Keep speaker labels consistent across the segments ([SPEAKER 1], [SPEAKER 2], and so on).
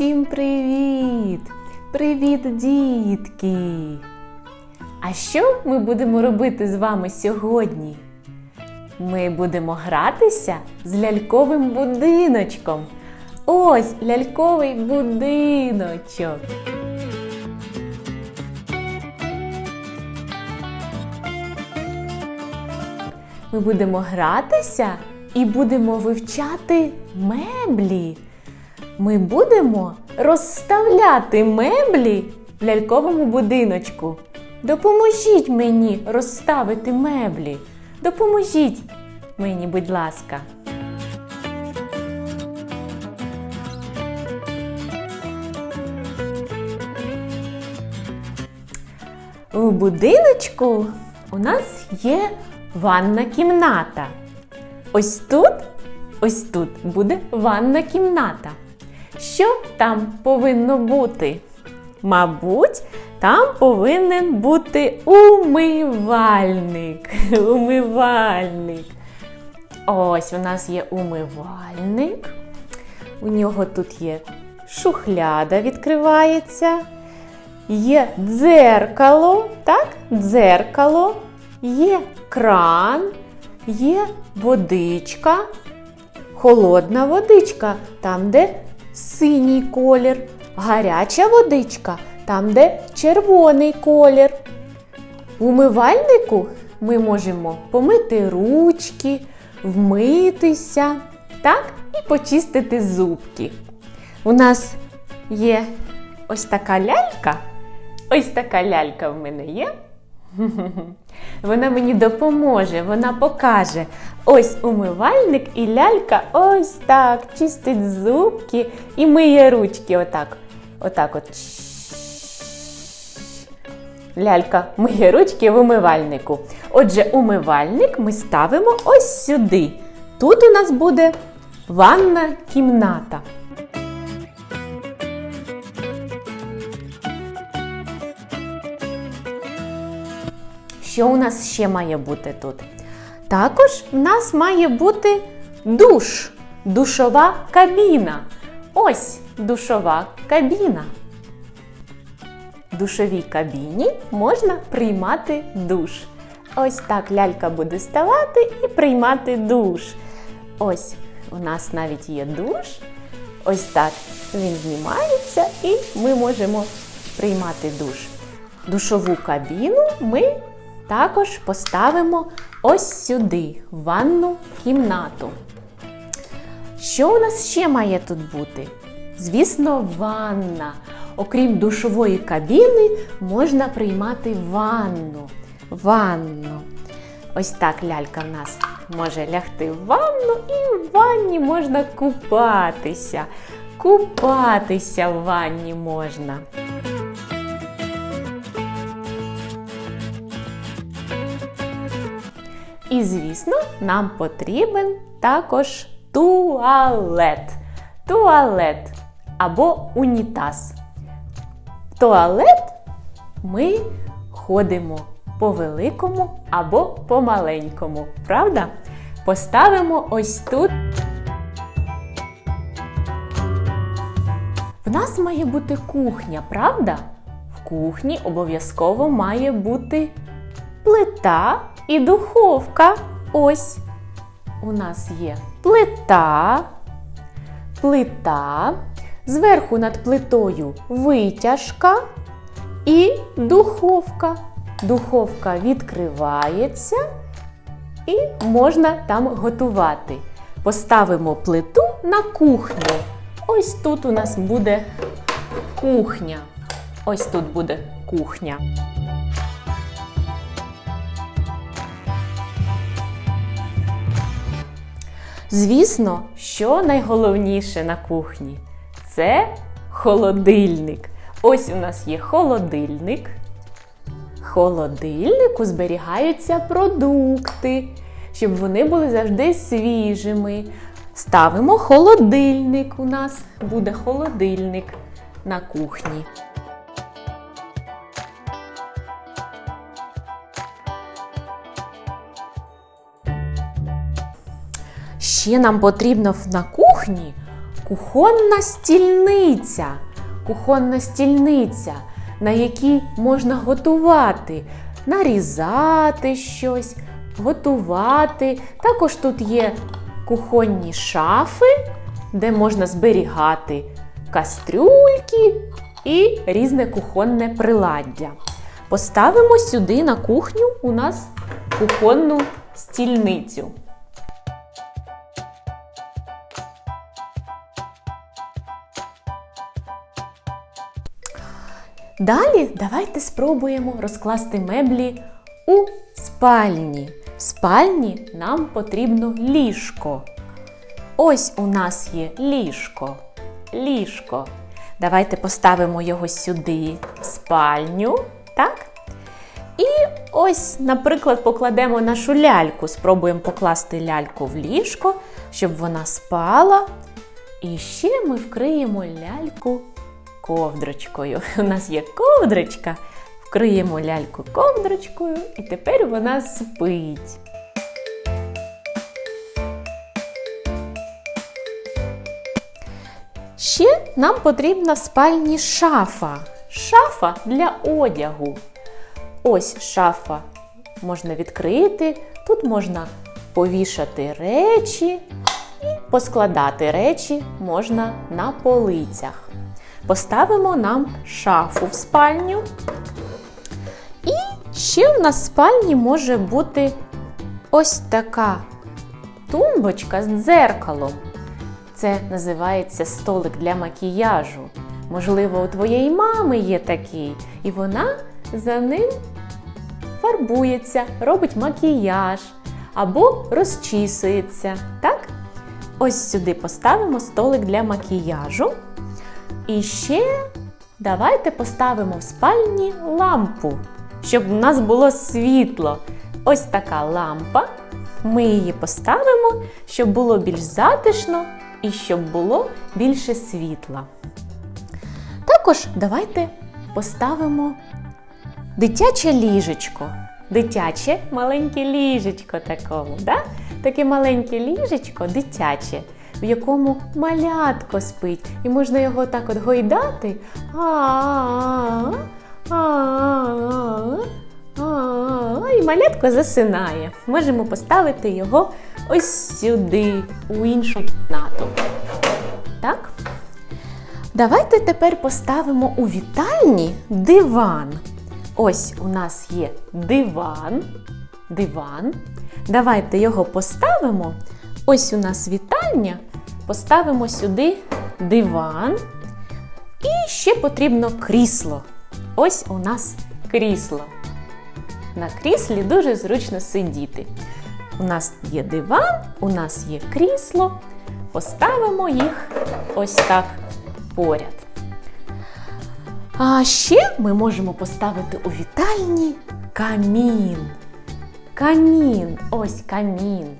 [SPEAKER 1] Усім привіт! Привіт, дітки! А що ми будемо робити з вами сьогодні? Ми будемо гратися з ляльковим будиночком. Ось ляльковий будиночок. Ми будемо гратися і будемо вивчати меблі. Ми будемо розставляти меблі в ляльковому будиночку. Допоможіть мені розставити меблі. Допоможіть мені, будь ласка. У будиночку у нас є ванна кімната. Ось тут, ось тут буде ванна кімната. Що там повинно бути? Мабуть, там повинен бути умивальник. Умивальник. Ось у нас є умивальник. У нього тут є шухляда відкривається. Є дзеркало, так? Дзеркало, є кран, є водичка, холодна водичка, там, де синій колір, гаряча водичка, там, де червоний колір. В умивальнику ми можемо помити ручки, вмитися, так, і почистити зубки. У нас є ось така лялька. Ось така лялька в мене є. Вона мені допоможе, вона покаже. Ось умивальник і лялька ось так чистить зубки і миє ручки. Отак. Отак от. Лялька миє ручки в умивальнику. Отже, умивальник ми ставимо ось сюди. Тут у нас буде ванна кімната. Що у нас ще має бути тут? Також в нас має бути душ, душова кабіна. Ось душова кабіна. В душовій кабіні можна приймати душ. Ось так лялька буде ставати і приймати душ. Ось у нас навіть є душ. Ось так він знімається і ми можемо приймати душ. Душову кабіну ми також поставимо ось сюди, ванну кімнату. Що у нас ще має тут бути? Звісно, ванна. Окрім душової кабіни, можна приймати ванну. Ванну. Ось так лялька в нас може лягти в ванну, і в ванні можна купатися. Купатися в ванні можна. І, звісно, нам потрібен також туалет. Туалет або унітаз. В туалет ми ходимо по великому або по маленькому. Правда? Поставимо ось тут. В нас має бути кухня, правда? В кухні обов'язково має бути плита і духовка. Ось. У нас є плита, плита, зверху над плитою витяжка і духовка. Духовка відкривається і можна там готувати. Поставимо плиту на кухню. Ось тут у нас буде кухня. Ось тут буде кухня. Звісно, що найголовніше на кухні це холодильник. Ось у нас є холодильник. В холодильнику зберігаються продукти, щоб вони були завжди свіжими. Ставимо холодильник. У нас буде холодильник на кухні. Ще нам потрібно на кухні кухонна стільниця. Кухонна стільниця, на якій можна готувати, нарізати щось, готувати. Також тут є кухонні шафи, де можна зберігати кастрюльки і різне кухонне приладдя. Поставимо сюди на кухню у нас кухонну стільницю. Далі давайте спробуємо розкласти меблі у спальні. В спальні нам потрібно ліжко. Ось у нас є ліжко. Ліжко. Давайте поставимо його сюди, в спальню. Так? І ось, наприклад, покладемо нашу ляльку. Спробуємо покласти ляльку в ліжко, щоб вона спала. І ще ми вкриємо ляльку ковдрочкою. У нас є ковдрочка. Вкриємо ляльку ковдрочкою, і тепер вона спить. Ще нам потрібна в спальні шафа. Шафа для одягу. Ось шафа можна відкрити, тут можна повішати речі і поскладати речі можна на полицях. Поставимо нам шафу в спальню. І ще в нас в спальні може бути ось така тумбочка з дзеркалом. Це називається столик для макіяжу. Можливо, у твоєї мами є такий, і вона за ним фарбується, робить макіяж або розчісується. Так? Ось сюди поставимо столик для макіяжу. І ще давайте поставимо в спальні лампу, щоб у нас було світло. Ось така лампа. Ми її поставимо, щоб було більш затишно і щоб було більше світла. Також давайте поставимо дитяче ліжечко. Дитяче маленьке ліжечко такому. Да? Таке маленьке ліжечко дитяче, в якому малятко спить. І можна його так от гойдати. А-а-а, І малятко засинає. Можемо поставити його ось сюди, у іншу кімнату. Так? Давайте тепер поставимо у вітальні диван. Ось у нас є диван. Диван. Давайте його поставимо. Ось у нас вітальня. Поставимо сюди диван. І ще потрібно крісло. Ось у нас крісло. На кріслі дуже зручно сидіти. У нас є диван, у нас є крісло. Поставимо їх ось так поряд. А ще ми можемо поставити у вітальні камін. Камін, ось камін.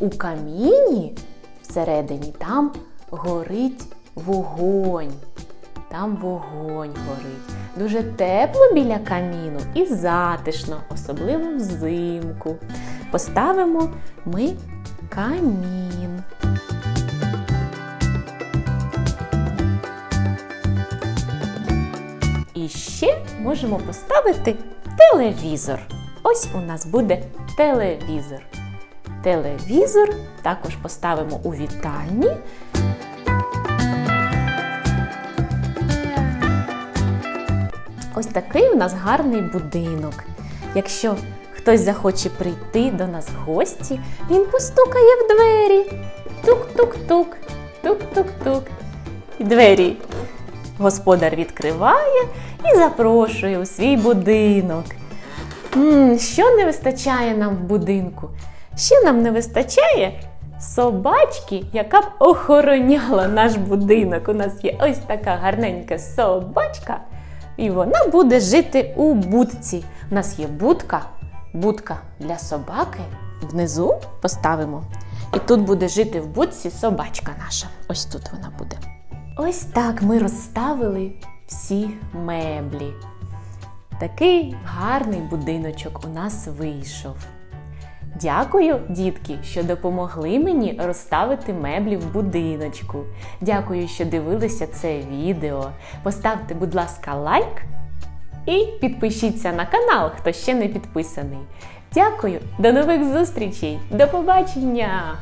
[SPEAKER 1] У каміні всередині там горить вогонь. Там вогонь горить. Дуже тепло біля каміну і затишно, особливо взимку. Поставимо ми камін. І ще можемо поставити телевізор. Ось у нас буде телевізор. Телевізор також поставимо у вітальні. Ось такий у нас гарний будинок. Якщо хтось захоче прийти до нас в гості, він постукає в двері. Тук-тук-тук, тук-тук-тук. І двері господар відкриває і запрошує у свій будинок. м що не вистачає нам в будинку? Ще нам не вистачає собачки, яка б охороняла наш будинок. У нас є ось така гарненька собачка, і вона буде жити у будці. У нас є будка, будка для собаки. Внизу поставимо. І тут буде жити в будці собачка наша. Ось тут вона буде. Ось так ми розставили всі меблі. Такий гарний будиночок у нас вийшов. Дякую, дітки, що допомогли мені розставити меблі в будиночку. Дякую, що дивилися це відео. Поставте, будь ласка, лайк і підпишіться на канал, хто ще не підписаний. Дякую, до нових зустрічей, до побачення!